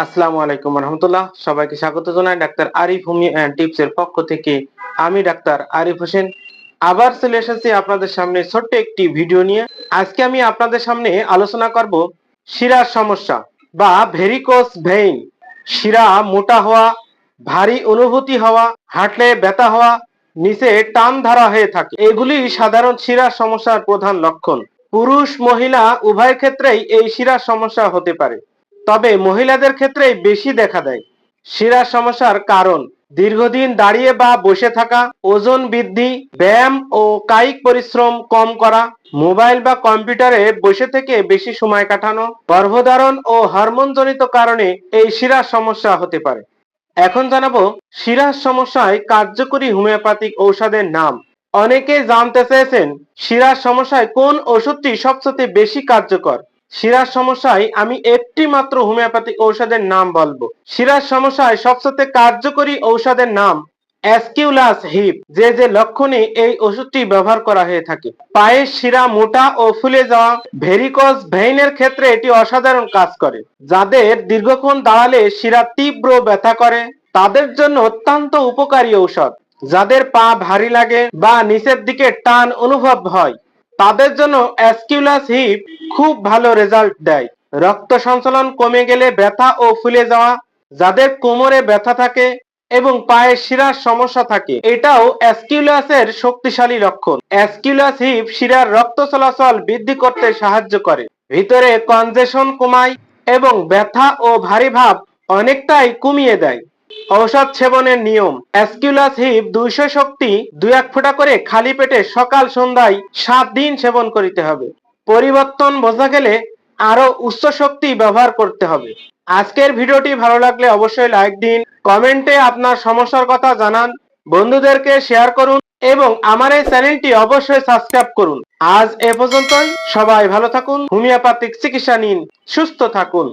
আসসালামু আলাইকুম রহমতুল্লাহ। সবাইকে স্বাগত জানাই ডাক্তার আরিফ অ্যান্ড টিপস এর পক্ষ থেকে। আমি ডাক্তার আরিফ হোসেন। আবার চলে এসেছি আপনাদের সামনে ছোট্ট একটি ভিডিও নিয়ে। আজকে আমি আপনাদের সামনে আলোচনা করব শিরার সমস্যা বা ভেরিকোস ভেইন শিরা মোটা হওয়া, ভারী অনুভূতি হওয়া, হাঁটলে ব্যথা হওয়া, নিচে টান ধরা হয়ে থাকে। এগুলি সাধারণ শিরার সমস্যার প্রধান লক্ষণ। পুরুষ মহিলা উভয় ক্ষেত্রেই এই শিরার সমস্যা হতে পারে। তবে মহিলাদের ক্ষেত্রেই বেশি দেখা দেয়। শিরার সমস্যার কারণ, দীর্ঘদিন দাঁড়িয়ে বা বসে থাকা, ওজন বৃদ্ধি, ব্যায়াম ও কায়িক পরিশ্রম কম করা, মোবাইল বা কম্পিউটারে বসে থেকে বেশি সময় কাটানো, গর্ভধারণ ও হরমোনজনিত কারণে এই শিরার সমস্যা হতে পারে। এখন জানাব শিরার সমস্যায় কার্যকরী হোমিওপ্যাথিক ঔষধের নাম। অনেকে জানতে চেয়েছেন শিরার সমস্যায় কোন ওষুধটি সবচেয়ে বেশি কার্যকর। শিরার সমস্যায় আমি একটি মাত্র হোমিওপ্যাথিক ঔষধের নাম বলব। শিরার সমস্যায় সবচেয়ে কার্যকরী ঔষধের নাম অ্যাসকিউলাস হিপ, যে যে লক্ষণে এই ওষুধটি ব্যবহার করা হয়ে থাকে। পায়ের শিরা মোটা ও ফুলে যাওয়া ভেরিকস ভেইনের ক্ষেত্রে এটি অসাধারণ কাজ করে, যাদের দীর্ঘক্ষণ দাঁড়ালে শিরা তীব্র ব্যথা করে। তাদের জন্য অত্যন্ত উপকারী ঔষধ, যাদের পা ভারী লাগে বা নিচের দিকে টান অনুভব হয়। তাদের জন্য অ্যাসকিউলাস হিপ খুব ভালো রেজাল্ট দেয়। রক্ত সঞ্চালন কমে গেলে ব্যথা ও ফুলে যাওয়া, যাদের কোমরে ব্যথা থাকে এবং পায়ের শিরার সমস্যা থাকে, এটাও অ্যাসকিউলাসের শক্তিশালী লক্ষণ। অ্যাসকিউলাস হিপ শিরার রক্ত চলাচল বৃদ্ধি করতে সাহায্য করে। ভিতরে কনজেশন কমায় এবং ব্যথা ও ভারী ভাব অনেকটাই কমিয়ে দেয়। ঔষধ সেবনের নিয়ম। অ্যাসকিউলাস হিপ দুইশো শক্তি দুই এক ফোঁটা করে খালি পেটে সকাল সন্ধ্যায় সাত দিন সেবন করিতে হবে। পরিবর্তন বোঝা গেলে আরও উচ্চ শক্তি ব্যবহার করতে হবে। আজকের ভিডিওটি ভালো লাগলে অবশ্যই লাইক দিন, কমেন্টে আপনার সমস্যার কথা জানান, বন্ধুদেরকে শেয়ার করুন এবং আমার এই চ্যানেলটি অবশ্যই সাবস্ক্রাইব করুন। আজ এ পর্যন্তই, সবাই ভালো থাকুন, হোমিওপ্যাথিক চিকিৎসা নিন, সুস্থ থাকুন।